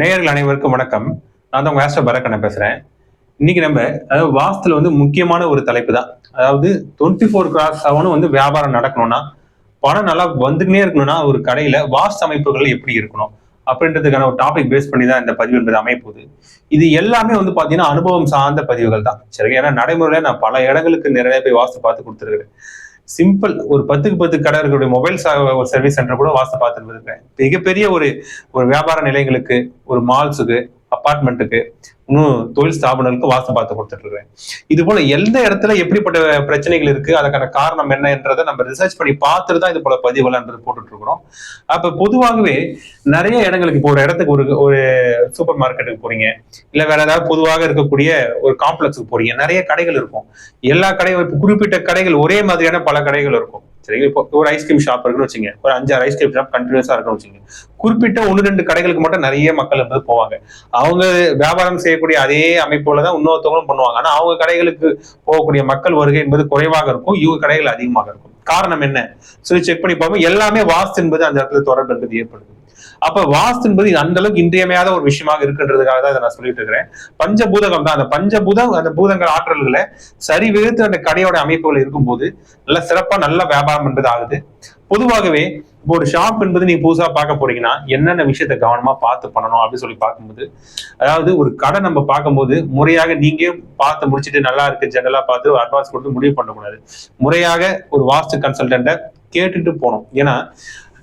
நேயர்கள் அனைவருக்கும் வணக்கம். நான் தான் உங்க ஆஸ்டர் பரக்கண்ண பேசுறேன். இன்னைக்கு நம்ம அதாவது வாஸ்துல வந்து முக்கியமான ஒரு தலைப்பு தான். அதாவது டுவெண்ட்டி ஃபோர் கிராஸ் செவனும் வந்து வியாபாரம் நடக்கணும்னா பணம் நல்லா வந்துக்கினே இருக்கணும்னா ஒரு கடையில வாஸ்து அமைப்புகள் எப்படி இருக்கணும்? அப்படின்றதுக்கான ஒரு டாபிக் பேஸ் பண்ணி தான் இந்த பதிவு என்பது அமைப்போகுது இது எல்லாமே வந்து பாத்தீங்கன்னா அனுபவம் சார்ந்த பதிவுகள் தான். சரி ஏன்னா நடைமுறையில நான் பல இடங்களுக்கு நிறைய போய் வாஸ்து பார்த்து கொடுத்துருக்கேன் சிம்பிள் ஒரு பத்துக்கு பத்து கடை இருக்கக்கூடிய மொபைல் ஒரு சர்வீஸ் சென்டர் கூட வாஸ்து பார்த்துருக்கேன் மிகப்பெரிய ஒரு ஒரு வியாபார நிலையங்களுக்கு ஒரு மால்ஸுக்கு அப்பார்ட்மெண்ட்டுக்கு இன்னும் தொழில் ஸ்தாபனங்களுக்கு வாசம் பார்த்து கொடுத்துட்டு இருக்கேன் இது போல எந்த இடத்துல எப்படிப்பட்ட பிரச்சனைகள் இருக்கு அதுக்கான காரணம் என்னன்றதை நம்ம ரிசர்ச் பண்ணி பார்த்துட்டு தான் இது போல பதிவுகள்ன்றது போட்டுட்டு இருக்கிறோம் அப்ப பொதுவாகவே நிறைய இடங்களுக்கு இப்போ ஒரு இடத்துக்கு ஒரு ஒரு சூப்பர் மார்க்கெட்டுக்கு போறீங்க. இல்ல வேற ஏதாவது பொதுவாக இருக்கக்கூடிய ஒரு காம்ப்ளெக்ஸுக்கு போறீங்க. நிறைய கடைகள் இருக்கும். எல்லா கடையும் இப்போ குறிப்பிட்ட கடைகள் ஒரே மாதிரியான பல கடைகள் இருக்கும். சரிங்களா இப்போ ஒரு ஐஸ்கிரீம் ஷாப் இருக்குன்னு வச்சுங்க. ஒரு அஞ்சாறு ஐஸ்கிரீம் ஷாப் கண்டினியூஸா இருக்குன்னு வச்சுங்க. குறிப்பிட்ட ஒன்று ரெண்டு கடைகளுக்கு மட்டும் நிறைய மக்கள் வந்து போவாங்க. அவங்க வியாபாரம் செய்யக்கூடிய அதே அமைப்போல தான் இன்னொருத்தவங்களும் பண்ணுவாங்க. ஆனா அவங்க கடைகளுக்கு போகக்கூடிய மக்கள் வருகை என்பது குறைவாக இருக்கும். இவங்க கடைகள் அதிகமாக இருக்கும். காரணம் என்ன? சொல்லி செக் பண்ணி பார்ப்போம் எல்லாமே வாஸ்து என்பது அந்த இடத்துல தொடர்பு என்பது ஏற்படுது. அப்ப வாஸ்து என்பது அந்த அளவுக்கு இன்றியமையாத ஒரு விஷயமாக இருக்குன்றதுக்காக தான் இதை நான் சொல்லிட்டு இருக்கிறேன். பஞ்சபூதகம் தான். அந்த பஞ்சபூதம் அந்த பூதங்கள் ஆற்றல்களை சரி விகித்து அந்த கடையோட அமைப்புகள் இருக்கும்போது நல்ல சிறப்பா நல்ல வியாபாரம் என்பது ஆகுது. பொதுவாகவே இப்போ ஒரு ஷாப் என்பது நீங்க புதுசா பார்க்க போறீங்கன்னா என்னென்ன விஷயத்த கவனமா பார்த்து பண்ணணும் அப்படின்னு சொல்லி பார்க்கும்போது அதாவது ஒரு கடை நம்ம பார்க்கும்போது முறையாக நீங்க பார்த்து முடிச்சுட்டு நல்லா இருக்கு ஜெனரலா பார்த்து ஒரு அட்வான்ஸ் கொடுத்து முடிவு பண்ணக்கூடாது. முறையாக ஒரு வாஸ்து கன்சல்டன்ட்டை கேட்டுட்டு போகணும். ஏன்னா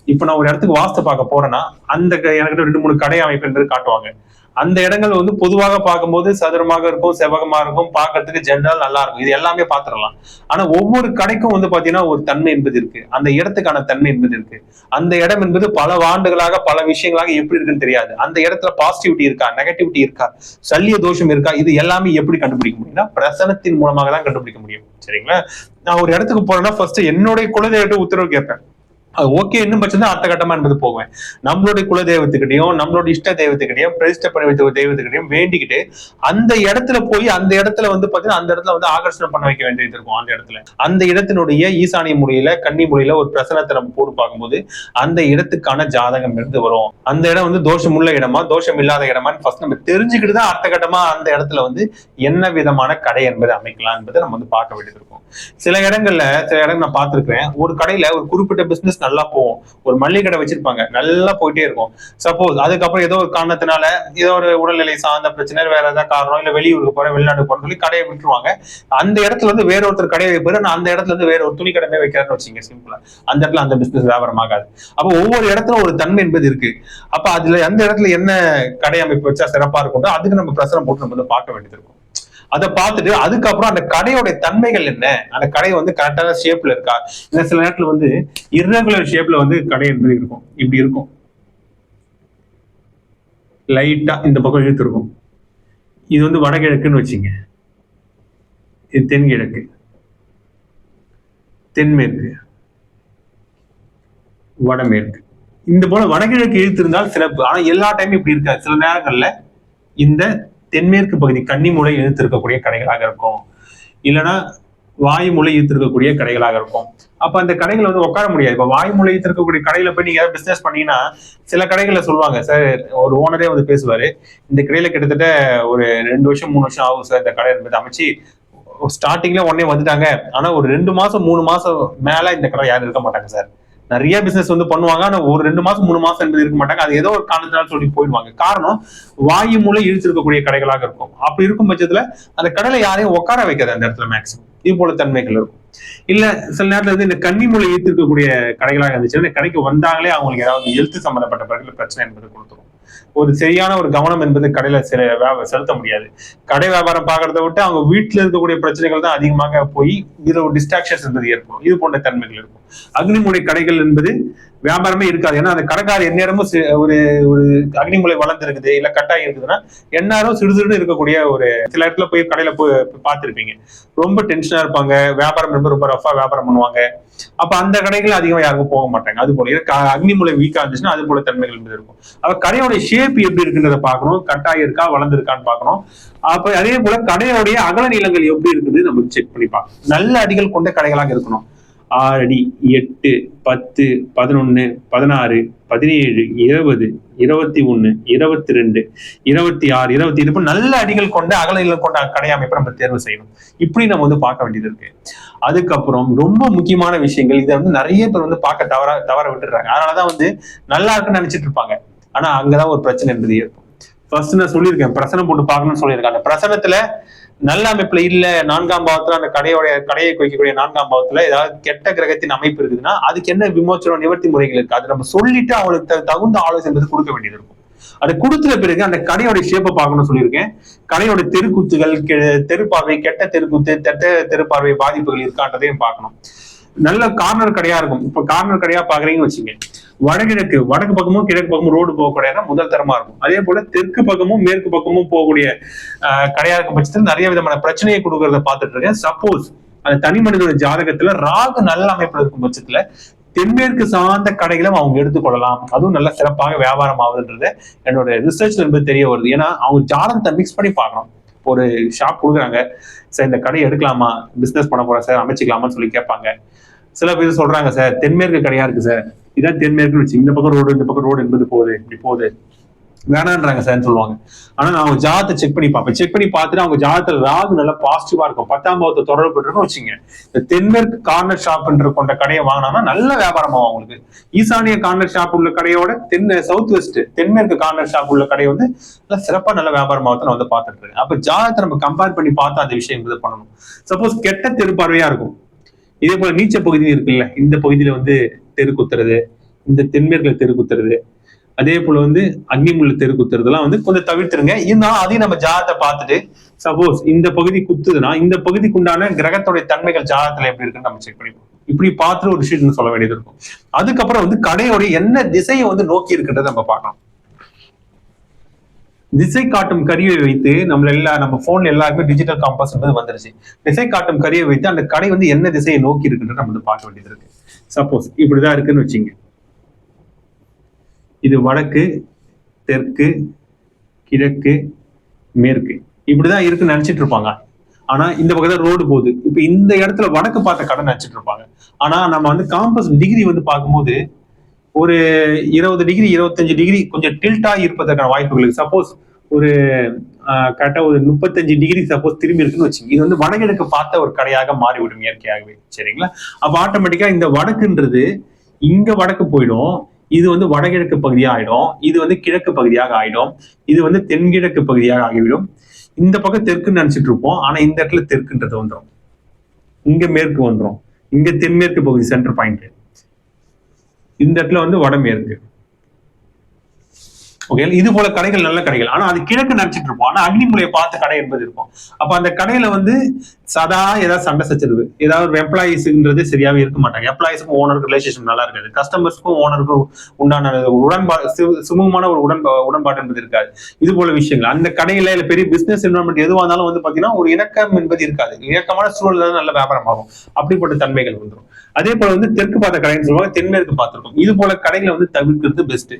இப்ப நான் ஒரு இடத்துக்கு வாஸ்து பார்க்க போறேன்னா அந்த க- எனக்கு ரெண்டு மூணு கடை அமைப்பு என்று காட்டுவாங்க. அந்த இடங்கள் வந்து பொதுவாக பார்க்கும்போது சதுரமாக இருக்கும் செவகமா இருக்கும் பார்க்கறதுக்கு ஜென்ரல் நல்லா இருக்கும். இது எல்லாமே பார்த்துடலாம். ஆனா ஒவ்வொரு கடைக்கும் வந்து பாத்தீங்கன்னா ஒரு தன்மை என்பது இருக்கு. அந்த இடத்துக்கான தன்மை என்பது இருக்கு. அந்த இடம் என்பது பல ஆண்டுகளாக பல விஷயங்களாக எப்படி இருக்குன்னு தெரியாது. அந்த இடத்துல பாசிட்டிவிட்டி இருக்கா நெகட்டிவிட்டி இருக்கா சல்லிய தோஷம் இருக்கா இது எல்லாமே எப்படி கண்டுபிடிக்க முடியும்னா பிரசனத்தின் மூலமாக தான் கண்டுபிடிக்க முடியும். சரிங்களா? நான் ஒரு இடத்துக்கு போறேன்னா ஃபர்ஸ்ட் என்னுடைய குலதெய்வத்தை உத்தரவு கேட்பேன். ஓகே இன்னும் பட்சம் தான் அடுத்த கட்டமா என்பது போவேன் நம்மளுடைய குல தெய்வத்துக்கிட்டையும் நம்மளோட இஷ்ட தெய்வத்துக்கிட்டையும் பிரதிஷ்ட பண்ணி வைத்த தெய்வத்துக்கிட்டையும் வேண்டிக்கிட்டு அந்த இடத்துல போய் அந்த இடத்துல வந்து பாத்தீங்கன்னா அந்த இடத்துல வந்து ஆகர்ஷணம் பண்ண வைக்க வேண்டியது இருக்கும் அந்த இடத்துல. அந்த இடத்தினுடைய ஈசானிய முறையில கன்னி முறையில ஒரு பிரசனத்தை நம்ம போட்டு பார்க்கும்போது அந்த இடத்துக்கான ஜாதகம் இருந்து வரும். அந்த இடம் வந்து தோஷம் உள்ள இடமா தோஷம் இல்லாத இடமான்னு ஃபர்ஸ்ட் நம்ம தெரிஞ்சுக்கிட்டு தான் அடுத்த கட்டமா அந்த இடத்துல வந்து என்ன விதமான கடை என்பதை அமைக்கலாம் என்பதை நம்ம வந்து பார்க்க வேண்டியது இருக்கும். சில இடங்கள்ல சில இடங்கள் நான் பார்த்திருக்கிறேன். ஒரு கடையில ஒரு குறிப்பிட்ட பிசினஸ் நல்லா போகும். ஒரு மளிகை கடை வச்சிருப்பாங்க. நல்லா போயிட்டே இருக்கும். சப்போஸ் அதுக்கப்புறம் ஏதோ ஒரு காரணத்தினால ஏதோ ஒரு உடல்நிலை சார்ந்த பிரச்சனை வேற ஏதாவது காரணம் இல்ல வெளியூருக்கு போறேன் வெளிநாடு போறேன்னு சொல்லி கடையை விட்டுருவாங்க. அந்த இடத்துல வந்து வேற ஒருத்தர் கடையை வைப்பாரு நான் அந்த இடத்துல இருந்து வேற ஒரு துணி கடை வைக்கிறேன்னு வச்சுங்க சிம்பிளா அந்த இடத்துல அந்த பிசினஸ் வியாபாரம் ஆகாது. அப்போ ஒவ்வொரு இடத்துல ஒரு தன்மை என்பது இருக்கு. அப்ப அதுல அந்த இடத்துல என்ன கடை அமைப்பு வச்சா சிறப்பா இருக்கும் அதுக்கு நம்ம பிரசரம் போட்டு நம்ம வந்து பார்க்க வேண்டியது இருக்கும். அதை பார்த்துட்டு அதுக்கப்புறம் அந்த கடையோட தன்மைகள் என்ன? அந்த கடை வந்து கரெக்டான ஷேப்ல இருக்கா? இல்ல சில நேரத்துல வந்து இரகுலர் ஷேப்ல வந்து கடை என்பது இருக்கும். இப்படி இருக்கும். லைட்டா இந்த பக்கம் இழுத்துருக்கும். இது வந்து வடகிழக்குன்னு வச்சுங்க. இது தென்கிழக்கு. தென்மேற்கு. வடமேற்கு. இந்த போல வடகிழக்கு இழுத்திருந்தால் சிறப்பு. ஆனா எல்லா டைமும் இப்படி இருக்காது. சில நேரங்கள்ல இந்த தென்மேற்கு பகுதி கன்னிமூலை இழுத்திருக்கக்கூடிய கடைகளாக இருக்கும். இல்லைன்னா வாயுமூலை ஈர்த்திருக்கக்கூடிய கடைகளாக இருக்கும். அப்ப அந்த கடைகள் வந்து உட்கார முடியாது. இப்ப வாயுமூலை ஈர்த்திருக்கக்கூடிய கடையில போய் நீங்க ஏதாவது பிசினஸ் பண்ணீங்கன்னா சில கடைகள்ல சொல்லுவாங்க சார் ஒரு ஓனரே வந்து பேசுவாரு. இந்த கடையில கிட்டத்தட்ட ஒரு ரெண்டு வருஷம் மூணு வருஷம் ஆகும் சார் இந்த கடை என்பது அமைச்சு ஸ்டார்டிங்ல உடனே வந்துட்டாங்க. ஆனா ஒரு ரெண்டு மாசம் மூணு மாசம் மேல இந்த கடை யாரும் இருக்க மாட்டாங்க சார் நிறைய பிசினஸ் வந்து பண்ணுவாங்க. ஆனா ஒரு ரெண்டு மாசம் மூணு மாசம் என்பது இருக்க மாட்டாங்க. அது ஏதோ ஒரு காரணத்தினால சொல்லி போயிடுவாங்க. காரணம் வாயு மூலை இழுத்திருக்கக்கூடிய கடைகளாக இருக்கும். அப்படி இருக்கும் பட்சத்துல அந்த கடலை யாரையும் உட்கார வைக்காது அந்த இடத்துல மேக்சிமம் இது போல தன்மைகள் இருக்கும். இல்ல சில நேரத்துல வந்து இந்த கன்னி மூலை ஈர்த்திருக்கக்கூடிய கடைகளாக இருந்துச்சுன்னா இந்த கடைக்கு வந்தாங்களே அவங்களுக்கு ஏதாவது எழுத்து சம்பந்தப்பட்ட பிரச்சனை என்பது கொடுத்துரும். ஒரு சரியான ஒரு கவனம் என்பது கடையில சில வியா- செலுத்த முடியாது. கடை வியாபாரம் பாக்குறத விட்டு அவங்க வீட்டுல இருக்கக்கூடிய பிரச்சனைகள் தான் அதிகமாக போய் இதுல ஒரு டிஸ்ட்ராக்ஷன்ஸ் என்பது ஏற்படும். இது போன்ற தன்மைகள் இருக்கும். அக்னிமுறை கடைகள் என்பது வியாபாரமே இருக்காது. ஏன்னா அந்த கடைக்காரர் எந்நேரமும் ஒரு ஒரு அக்னிமுலை வளர்ந்துருக்குது இல்ல கட்டாயம் இருக்குதுன்னா எந்நேரம் சிடுசிடுன்னு இருக்கக்கூடிய ஒரு சில இடத்துல போய் கடையில போய் பார்த்துருப்பீங்க. ரொம்ப டென்ஷனா இருப்பாங்க. வியாபாரம் என்பது ரொம்ப ரஃபா வியாபாரம் பண்ணுவாங்க. அப்ப அந்த கடைகள் அதிகமா யாருக்கும் போக மாட்டாங்க. அது போல. அக்னி மூலை வீக்கா இருந்துச்சுன்னா அது போல தன்மைகள் மீது இருக்கும். அப்ப கடையோட ஷேப் எப்படி இருக்குன்றத பார்க்கணும். கட்டாயம் இருக்கா வளர்ந்துருக்கான்னு பாக்கணும் அப்ப அதே போல கடையோடைய அகல நீளங்கள் எப்படி இருக்குது நம்ம செக் பண்ணி பார்க்கணும். நல்ல அடிகள் கொண்ட கடைகளாக இருக்கணும். ஆறு அடி எட்டு பத்து பதினொன்னு பதினாறு பதினேழு இருபது இருபத்தி ஒண்ணு இருபத்தி ரெண்டு இருபத்தி ஆறு இருபத்தி இருப்பு நல்ல அடிகள் கொண்ட அகலைகள் கொண்ட கடை அமைப்பை நம்ம தேர்வு செய்யணும். இப்படி நம்ம வந்து பார்க்க வேண்டியது இருக்கு. அதுக்கப்புறம் ரொம்ப முக்கியமான விஷயங்கள் இதை வந்து நிறைய பேர் வந்து பார்க்க தவற தவற விட்டுறாங்க அதனாலதான் வந்து நல்லா இருக்குன்னு நினைச்சிட்டு இருப்பாங்க. ஆனா அங்கதான் ஒரு பிரச்சனை என்பது ஏற்படும் ஃபர்ஸ்ட் நான் சொல்லியிருக்கேன் பிரசனம் போட்டு பார்க்கணும்னு சொல்லியிருக்கேன் அந்த பிரசனத்துல நல்ல அமைப்புல இல்ல நான்காம் பாவத்துல அந்த கடையோட கடையை குறிக்கக்கூடிய நான்காம் பாவத்துல ஏதாவது கெட்ட கிரகத்தின் அமைப்பு இருக்குதுன்னா அதுக்கு என்ன விமோச்சனம் நிவர்த்தி முறைகள் இருக்கு? அது நம்ம சொல்லிட்டு அவங்களுக்கு தகுந்த ஆலோசனை கொடுக்க வேண்டியது இருக்கும். அதை கொடுத்த பிறகு அந்த கடையோட ஷேப்பை பார்க்கணும்னு சொல்லியிருக்கேன். கடையோட தெருக்குத்துகள் கெ- தெருப்பார்வை கெட்ட தெருக்குத்து கெட்ட தெருப்பார்வை பாதிப்புகள் இருக்கான்றதையும் பார்க்கணும். நல்ல கார்னர் கடையா இருக்கும். இப்ப கார்னர் கடையா பாக்குறீங்கன்னு வச்சுங்க. வடகிழக்கு வடக்கு பக்கமும் கிழக்கு பக்கமும் ரோடு போகக்கூடியதான் முதல் தரமா இருக்கும். அதே போல தெற்கு பக்கமும் மேற்கு பக்கமும் போகக்கூடிய கடையா இருக்கும் பட்சத்தில் நிறைய விதமான பிரச்சனையை கொடுக்கறத பார்த்துட்டு இருக்கேன். சப்போஸ் அந்த தனி மனிதனோட ஜாதகத்துல ராகு நல்ல அமைப்புல இருக்கும் பட்சத்துல தென்மேற்கு சார்ந்த கடைகளும் அவங்க எடுத்துக்கொள்ளலாம். அதுவும் நல்ல சிறப்பாக வியாபாரம் ஆகுதுன்றது என்னோட ரிசர்ச் என்பது தெரிய வருது. ஏன்னா அவங்க ஜாதகத்தை மிக்ஸ் பண்ணி பார்க்கணும். ஒரு ஷாப் கொடுக்குறாங்க. சார் இந்த கடையை எடுக்கலாமா? பிசினஸ் பண்ண போறேன் சார். அமைச்சிக்கலாமான்னு சொல்லி கேட்பாங்க. சில பேர் சொல்றாங்க சார் தென்மேற்கு கடையா இருக்கு சார்? இதான் தென்மேற்குன்னு வச்சு இந்த பக்கம் ரோடு இந்த பக்கம் ரோடு என்பது போகுது இப்படி போகுது. வேணான்றாங்க சார்னு சொல்லுவாங்க. ஆனா நான் அவங்க ஜாதத்தை செக் பண்ணி பார்ப்பேன். செக் பண்ணி பார்த்துட்டு அவங்க ஜாதத்துல ராகு நல்லா பாசிட்டிவா இருக்கும். பத்தாம் பாவத்தை தொடர்பு பெற்றுன்னு வச்சுங்க இந்த தென்மேற்கு கார்னர் ஷாப் கொண்ட கடையை வாங்கினா நல்ல வியாபாரம் ஆகும் அவங்களுக்கு. ஈசானிய கார்னர் ஷாப் உள்ள கடையோட தென் சவுத் வெஸ்ட் தென்மேற்கு கார்னர் ஷாப் உள்ள கடை வந்து நல்லா சிறப்பா நல்ல வியாபாரம் ஆகத்தை நான் வந்து பார்த்துட்டு இருக்கேன். அப்ப ஜாதத்தை நம்ம கம்பேர் பண்ணி பார்த்தா அந்த விஷயம் இது பண்ணணும். சப்போஸ் கெட்ட தெருப்பார்வையா இருக்கும். இதே போல நீச்ச பகுதி இருக்குல்ல. இந்த பகுதியில வந்து தெரு குத்துறது இந்த தென்மேற்குல தெரு குத்துறது அதே போல வந்து அக்னிமுள்ள தெரு குத்துறதுலாம் வந்து கொஞ்சம் தவிர்த்துருங்க. இருந்தாலும் அதையும் நம்ம ஜாதத்தை பார்த்துட்டு சப்போஸ் இந்த பகுதி குத்துதுன்னா இந்த பகுதிக்கு உண்டான கிரகத்துடைய தன்மைகள் ஜாதகத்துல எப்படி இருக்குன்னு நம்ம செக் பண்ணிப்போம். இப்படி பார்த்துட்டு ஒரு விஷயம்னு சொல்ல வேண்டியது இருக்கும். அதுக்கப்புறம் வந்து கடையோடைய என்ன திசையை வந்து நோக்கி இருக்குன்றதை நம்ம பார்க்கலாம் திசை காட்டும் கருவியை வைத்து நம்மள எல்லா நம்ம போன்ல எல்லாருமே டிஜிட்டல் காம்பஸ் வந்துருச்சு. திசை காட்டும் கருவியை வைத்து அந்த கடை வந்து என்ன திசையை நோக்கி இருக்குன்றத நம்ம வந்து பார்க்க வேண்டியது இருக்கு. சப்போஸ் இப்படிதான் இருக்குன்னு வச்சுங்க. இது வடக்கு தெற்கு கிழக்கு மேற்கு. இப்படிதான் இருக்குன்னு நினைச்சிட்டு இருப்பாங்க. ஆனா இந்த பக்கத்துல ரோடு போகுது. இப்ப இந்த இடத்துல வடக்கு பார்த்த கடை நினைச்சிட்டு இருப்பாங்க. ஆனா நம்ம வந்து காம்பஸ் டிகிரி வந்து பார்க்கும்போது ஒரு இருபது டிகிரி இருபத்தஞ்சு டிகிரி கொஞ்சம் டில்ட்டா இருப்பதற்கான வாய்ப்புகள் சப்போஸ் ஒரு கரெக்டா ஒரு முப்பத்தஞ்சு டிகிரி சப்போஸ் திரும்பி இருக்குன்னு வச்சுங்க. இது வந்து வடகிழக்கு பார்த்த ஒரு கடையாக மாறிவிடும் இயற்கையாகவே. சரிங்களா? அப்ப ஆட்டோமேட்டிக்கா இந்த வடக்குன்றது இங்க வடக்கு போயிடும். இது வந்து வடகிழக்கு பகுதியாக ஆயிடும். இது வந்து கிழக்கு பகுதியாக ஆயிடும். இது வந்து தென்கிழக்கு பகுதியாக ஆகிவிடும். இந்த பக்கம் தெற்குன்னு நினைச்சிட்டு இருப்போம். ஆனா இந்த இடத்துல தெற்குன்றது வந்துடும் இங்க மேற்கு வந்துடும் இங்க தென்மேற்கு பகுதி சென்டர் பாயிண்ட் இந்த இடத்துல வந்து வடமேற்கு. ஓகே இது போல கடைகள் நல்ல கடைகள். ஆனா அது கிழக்கு நினைச்சிட்டு இருப்போம். ஆனா அக்னிமுலையை பார்த்த கடை என்பது இருக்கும். அப்ப அந்த கடையில வந்து சதா ஏதாவது சண்டை சச்சரவு. ஏதாவது எம்ப்ளாயிஸ்ன்றது சரியாவே இருக்க மாட்டாங்க. எம்ப்ளாயிஸுக்கும் ஓனருக்கு ரிலேஷன்ஷிப் நல்லா இருக்காது. கஸ்டமர்ஸ்க்கும் ஓனருக்கும் உண்டான ஒரு உடன்பாடு சு- சுமூகமான ஒரு உடன்பா உடன்பாடு என்பது இருக்காது. இது போல விஷயங்கள். அந்த கடையில இல்ல பெரிய பிசினஸ் என்வரன்மெண்ட் எதுவாக இருந்தாலும் வந்து பாத்தீங்கன்னா ஒரு இணக்கம் என்பது இருக்காது. இணக்கமான சூழல் தான் நல்ல வியாபாரம் ஆகும். அப்படிப்பட்ட தன்மைகள் வந்துடும் அதே போல வந்து தெற்கு பார்த்த கடைன்னு சொல்லுவாங்க தென்மேற்கு பார்த்திருக்கும். இது போல கடைகளை வந்து தவிர்க்கிறது பெஸ்ட்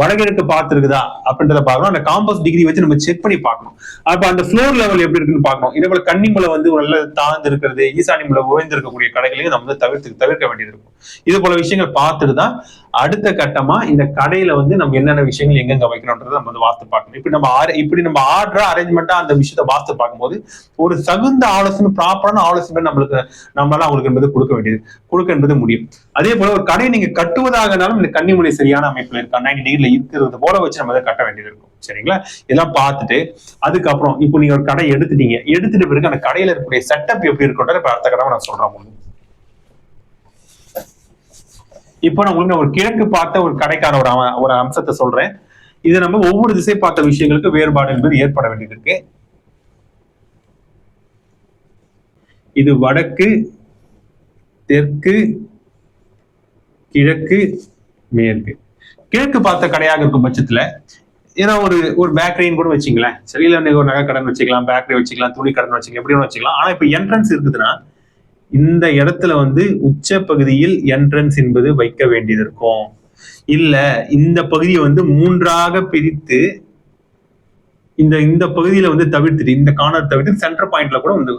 வடகிழக்கு பார்த்திருக்குதா அப்படின்றத பார்க்கணும். அந்த காம்பஸ் டிகிரி வச்சு நம்ம செக் பண்ணி பார்க்கணும். அப்ப அந்த ஃப்ளோர் லெவல் எப்படி இருக்குன்னு பார்க்கணும். இதே போல கன்னிமுலை வந்து நல்ல தாழ்ந்து இருக்கிறது ஈசானி முலை உயர்ந்திருக்கக்கூடிய கடைகளையும் நம்ம வந்து தவிர்த்து தவிர்க்க வேண்டியது இருக்கும். இது போல விஷயங்கள் பார்த்துட்டு தான் அடுத்த கட்டமா இந்த கடையில வந்து நம்ம என்னென்ன விஷயங்கள் எங்கெங்க வைக்கணும்ன்றத நம்ம வந்து வாஸ்து பார்க்கணும். இப்படி நம்ம ஆர- இப்படி நம்ம ஆர்டரா அரேஞ்ச்மெண்டா அந்த விஷயத்த வாஸ்து பார்க்கும்போது ஒரு தகுந்த ஆலோசனை ப்ராப்பரான ஆலோசனை நம்மளுக்கு நம்மளால அவங்களுக்கு என்பது கொடுக்க வேண்டியது கொடுக்க என்பது முடியும். அதே போல ஒரு கடையை நீங்க கட்டுவதாகனாலும் இந்த கன்னிமுறை சரியான அமைப்புல இருக்கா நைன்டி டிகிரில இருக்கிறது போல வச்சு நம்ம அதை கட்ட வேண்டியது இருக்கும். சரிங்களா? இதெல்லாம் பார்த்துட்டு அதுக்கப்புறம் இப்போ நீங்க ஒரு கடை எடுத்துட்டீங்க. எடுத்துட்டு பிறகு அந்த கடையில இருக்கக்கூடிய செட்டப் எப்படி இருக்குன்றத இப்ப அடுத்த கடமை நான் சொல்றேன் உங்களுக்கு. இப்போ நான் உங்களுக்கு ஒரு கிழக்கு பார்த்த ஒரு கடைக்கான ஒரு ஒரு அம்சத்தை சொல்றேன். இது நம்ம ஒவ்வொரு திசை பார்த்த விஷயங்களுக்கு வேறுபாடு என்பது ஏற்பட வேண்டியது இருக்கு. இது வடக்கு தெற்கு கிழக்கு மேற்கு. கிழக்கு பார்த்த கடையாக இருக்கும் பட்சத்துல ஏன்னா ஒரு ஒரு பேக்கரின்னு கூட வச்சுங்களேன். சரி இல்லை ஒரு நகை கடன் வச்சுக்கலாம் பேக்கரி வச்சுக்கலாம் துணி கடன் வச்சுக்கலாம் எப்படி வச்சுக்கலாம். ஆனா இப்ப என்ட்ரன்ஸ் இருக்குதுன்னா இந்த இடத்துல வந்து உச்ச பகுதியில் என்ட்ரன்ஸ் என்பது வைக்க வேண்டியது இருக்கும். இல்ல இந்த பகுதியை வந்து மூன்றாக பிரித்து இந்த இந்த பகுதியில வந்து தவிர்த்துட்டு இந்த கார்னர் தவிர்த்து சென்டர் பாயிண்ட்ல கூட வந்து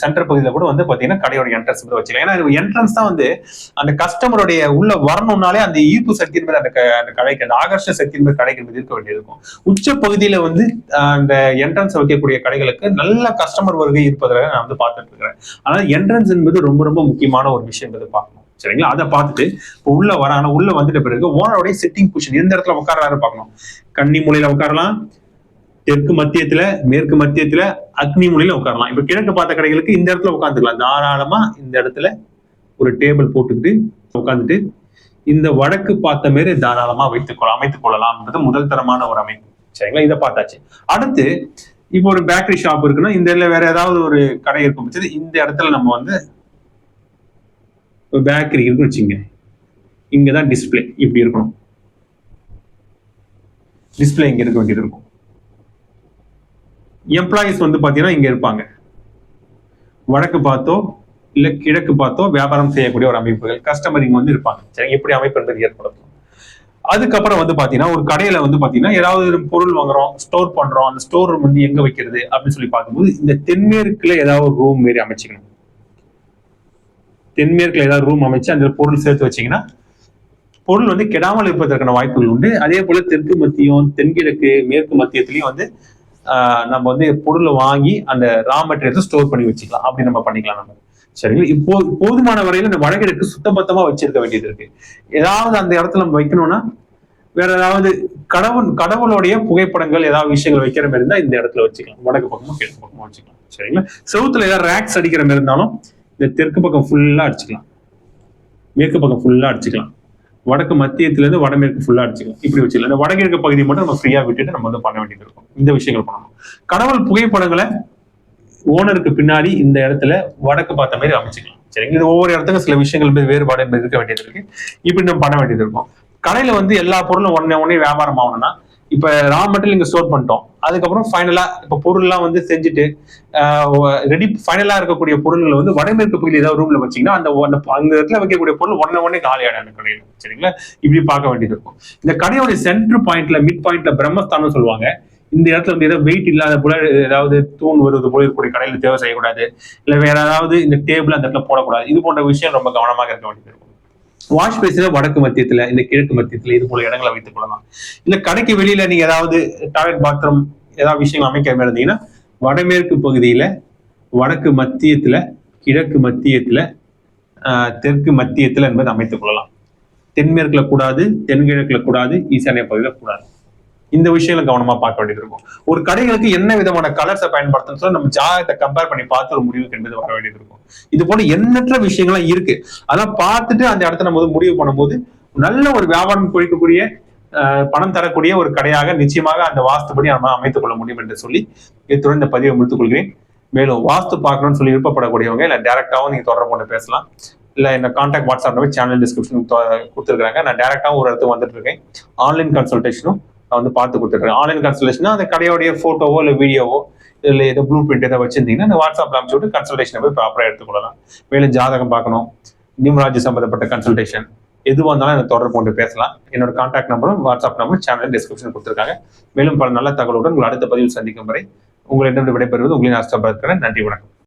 சென்டர் பகுதியில் கூட வந்து பார்த்தீங்கன்னா கடையோட என்ட்ரன்ஸ் வந்து வச்சுக்கலாம். ஏன்னா என்ட்ரன்ஸ் தான் வந்து அந்த கஸ்டமருடைய உள்ள வரணும்னாலே அந்த ஈர்ப்பு சக்தியின் மேலே அந்த அந்த கடைக்கு அந்த ஆகர்ஷ சக்தியின் மேல கடைக்கு இருக்க வேண்டியது இருக்கும் உச்ச பகுதியில் வந்து அந்த என்ட்ரன்ஸ் வைக்கக்கூடிய கடைகளுக்கு நல்ல கஸ்டமர் வருகை இருப்பதாக நான் வந்து பார்த்துட்டு இருக்கிறேன். ஆனால் என்ட்ரன்ஸ் என்பது ரொம்ப ரொம்ப முக்கியமான ஒரு விஷயம் என்பதை பார்க்கணும். சரிங்களா? அதை பார்த்துட்டு இப்போ உள்ள ஆனால் உள்ள வந்துட்ட பிறகு ஓனருடைய சிட்டிங் பொசிஷன் எந்த இடத்துல உட்காராரு பார்க்கணும். கன்னி மூலையில உட்காரலாம் தெற்கு மத்தியத்துல மேற்கு மத்தியத்துல அக்னி மூலையில உட்காரலாம். இப்ப கிழக்கு பார்த்த கடைகளுக்கு இந்த இடத்துல உட்காந்துக்கலாம் தாராளமா இந்த இடத்துல ஒரு டேபிள் போட்டுக்கிட்டு உட்காந்துட்டு இந்த வடக்கு பார்த்த மாரி தாராளமா வைத்துக் கொள்ள அமைத்துக் கொள்ளலாம் என்பது முதல் தரமான ஒரு அமைப்பு. சரிங்களா? இதை பார்த்தாச்சு. அடுத்து இப்போ ஒரு பேக்கரி ஷாப் இருக்குன்னா இந்த இடத்துல வேற ஏதாவது ஒரு கடை இருக்கும். பட்சத்தில் இந்த இடத்துல நம்ம வந்து பேக்கரி இருக்குன்னு வச்சுங்க. இங்கதான் டிஸ்ப்ளே இப்படி இருக்கணும். டிஸ்ப்ளே இங்க இருக்க வேண்டியது இருக்கும். எம்ப்ளாயிஸ் வந்து பார்த்தீங்கன்னா இங்கே இருப்பாங்க. வடக்கு பார்த்தோ இல்லை கிழக்கு பார்த்தோ வியாபாரம் செய்யக்கூடிய ஒரு அமைப்புகள் கஸ்டமர் இங்கே வந்து இருப்பாங்க. சரி எப்படி அமைப்பு என்பது ஏற்படுத்தும். அதுக்கப்புறம் வந்து பார்த்தீங்கன்னா ஒரு கடையில வந்து பார்த்தீங்கன்னா ஏதாவது ஒரு பொருள் வாங்குறோம் ஸ்டோர் பண்றோம் அந்த ஸ்டோர் ரூம் வந்து எங்க வைக்கிறது அப்படின்னு சொல்லி பார்க்கும்போது இந்த தென்மேற்குல ஏதாவது ஒரு ரூம் மாரி அமைச்சிக்கணும். தென்மேற்குல ஏதாவது ரூம் அமைச்சு அந்த பொருள் சேர்த்து வச்சீங்கன்னா பொருள் வந்து கெடாமல் இருப்பதற்கான வாய்ப்புகள் உண்டு. அதே போல தெற்கு மத்தியம் தென்கிழக்கு மேற்கு மத்தியத்திலையும் வந்து நம்ம வந்து பொருளை வாங்கி அந்த ரா மெட்டீரியல்ஸை ஸ்டோர் பண்ணி வச்சுக்கலாம். அப்படி நம்ம பண்ணிக்கலாம் நம்ம. சரிங்களா? இப்போ போதுமான வரையில இந்த வடகிழக்கு சுத்தபத்தமா வச்சிருக்க வேண்டியது இருக்கு. ஏதாவது அந்த இடத்துல நம்ம வைக்கணும்னா வேற ஏதாவது கடவுள் கடவுளுடைய புகைப்படங்கள் ஏதாவது விஷயங்கள் வைக்கிற மாதிரி இருந்தா இந்த இடத்துல வச்சுக்கலாம். வடக்கு பக்கமும் கிழக்கு பக்கமும் வச்சுக்கலாம். சரிங்களா? செவுத்துல ஏதாவது ரேக்ஸ் அடிக்கிற மாதிரி இருந்தாலும் இந்த தெற்கு பக்கம் ஃபுல்லா அடிச்சுக்கலாம். மேற்கு பக்கம் ஃபுல்லா அடிச்சுக்கலாம். வடக்கு மத்தியத்துல இருந்து வடமேற்கு ஃபுல்லா அடிச்சுக்கலாம் இப்படி வச்சுக்கலாம் இந்த வடகிழக்கு பகுதி மட்டும் நம்ம ஃப்ரீயா விட்டுட்டு நம்ம வந்து பண்ண வேண்டியது இருக்கும். இந்த விஷயங்கள் பண்ணணும். கடவுள் புகைப்படங்களை ஓனருக்கு பின்னாடி இந்த இடத்துல வடக்கு பார்த்த மாதிரி அமைச்சுக்கலாம். சரிங்க இது ஒவ்வொரு இடத்துக்கும் சில விஷயங்கள் மீது வேறுபாடு இருக்க வேண்டியது இருக்கு. இப்படி நம்ம பண்ண வேண்டியது இருக்கும். கடையில வந்து எல்லா பொருளும் உடனே உடனே வியாபாரம் ஆகணும்னா இப்ப ரா மெட்டீரியல் இங்க ஸ்டோர் பண்ணிட்டோம். அதுக்கப்புறம் ஃபைனலா இப்ப பொருள்லாம் வந்து செஞ்சுட்டு ரெடி ஃபைனலா இருக்கக்கூடிய பொருள்களை வந்து வடமேற்கு பகுதியில் ஏதாவது ரூம்ல வச்சீங்கன்னா அந்த அந்த அந்த இடத்துல வைக்கக்கூடிய பொருள் உடனே உடனே காலியாடும் அந்த கடையில. சரிங்களா? இப்படி பார்க்க வேண்டியது இருக்கும். இந்த கடையோட சென்டர் பாயிண்ட்ல மிட் பாயிண்ட்ல பிரம்மஸ்தானம் சொல்லுவாங்க. இந்த இடத்துல வந்து ஏதோ வெயிட் இல்லாத போல ஏதாவது தூண் வருவது போல இருக்கக்கூடிய கடையில் தேவை செய்யக்கூடாது. இல்லை வேற ஏதாவது இந்த டேபிள் அந்த இடத்துல போடக்கூடாது. இது போன்ற விஷயம் ரொம்ப கவனமாக இருக்க வேண்டியது இருக்கும். வாஷ் பேசின வடக்கு மத்தியத்துல இந்த கிழக்கு மத்தியத்துல இது போல இடங்களை வைத்துக் கொள்ளலாம். இல்ல கடைக்கு வெளியில நீங்க ஏதாவது டாய்லெட் பாத்ரூம் ஏதாவது விஷயங்கள் அமைக்கிற மாதிரி இருந்தீங்கன்னா வடமேற்கு பகுதியில வடக்கு மத்தியத்துல கிழக்கு மத்தியத்துல ஆஹ், தெற்கு மத்தியத்துல என்பதை அமைத்துக் கொள்ளலாம். தென்மேற்குல கூடாது தென்கிழக்குல கூடாது ஈசானிய பகுதியில கூடாது. இந்த விஷயங்களை கவனமா பார்க்க வேண்டியது இருக்கும். ஒரு கடைகளுக்கு என்ன விதமான கலர்ஸை பயன்படுத்தணும் சொல்லி நம்ம ஜாதகத்தை கம்பேர் பண்ணி பார்த்து ஒரு முடிவுக்கு என்பது வர வேண்டியது இருக்கும். இது போல எண்ணற்ற விஷயங்கள்லாம் இருக்கு. அதெல்லாம் பார்த்துட்டு அந்த இடத்த நம்ம வந்து முடிவு பண்ணும்போது நல்ல ஒரு வியாபாரம் குறிக்கக்கூடிய பணம் தரக்கூடிய ஒரு கடையாக நிச்சயமாக அந்த வாஸ்துபடி நம்ம அமைத்துக் கொள்ள முடியும் என்று சொல்லி இத்துடன் இந்த பதிவை முடித்துக் கொள்கிறேன். மேலும் வாஸ்து பார்க்கணும்னு சொல்லி விருப்பப்படக்கூடியவங்க இல்லை டேரக்டாகவும் நீங்க தொடர்பு கொண்டு பேசலாம். இல்லை என்ன கான்டாக்ட் வாட்ஸ்அப் சேனல் டிஸ்கிரிப்ஷன் கொடுத்துருக்காங்க நான் டேரக்டாகவும் ஒரு இடத்துக்கு வந்துட்டு இருக்கேன். ஆன்லைன் கன்சல்டேஷனும் நான் வந்து பார்த்து கொடுத்துருக்கேன் ஆன்லைன் கன்சல்டேஷன் அந்த கடையோடைய ஃபோட்டோவோ இல்லை வீடியோவோ இல்லை ஏதோ ப்ளூ பிரிண்ட் ஏதோ வச்சிருந்தீங்கன்னா அந்த வாட்ஸ்அப்பில் அனுப்பிச்சு விட்டு கன்சல்டேஷனை போய் ப்ராப்பராக எடுத்துக்கொள்ளலாம் மேலும் ஜாதகம் பார்க்கணும். நிம்ராஜ் சம்பந்தப்பட்ட கன்சல்டேஷன் எதுவாக இருந்தாலும் எனக்கு தொடர்பு கொண்டு பேசலாம். என்னோட கான்டாக்ட் நம்பரும் வாட்ஸ்அப் நம்பரும் சேனல் டிஸ்கிரிப்ஷன் கொடுத்துருக்காங்க. மேலும் பல நல்ல தகவலுடன் உங்கள் அடுத்த பதிவில் சந்திக்கும் வரை உங்களிடம் விடைபெறுவது உங்களின் அஷ்டபர்கரன் நன்றி வணக்கம்.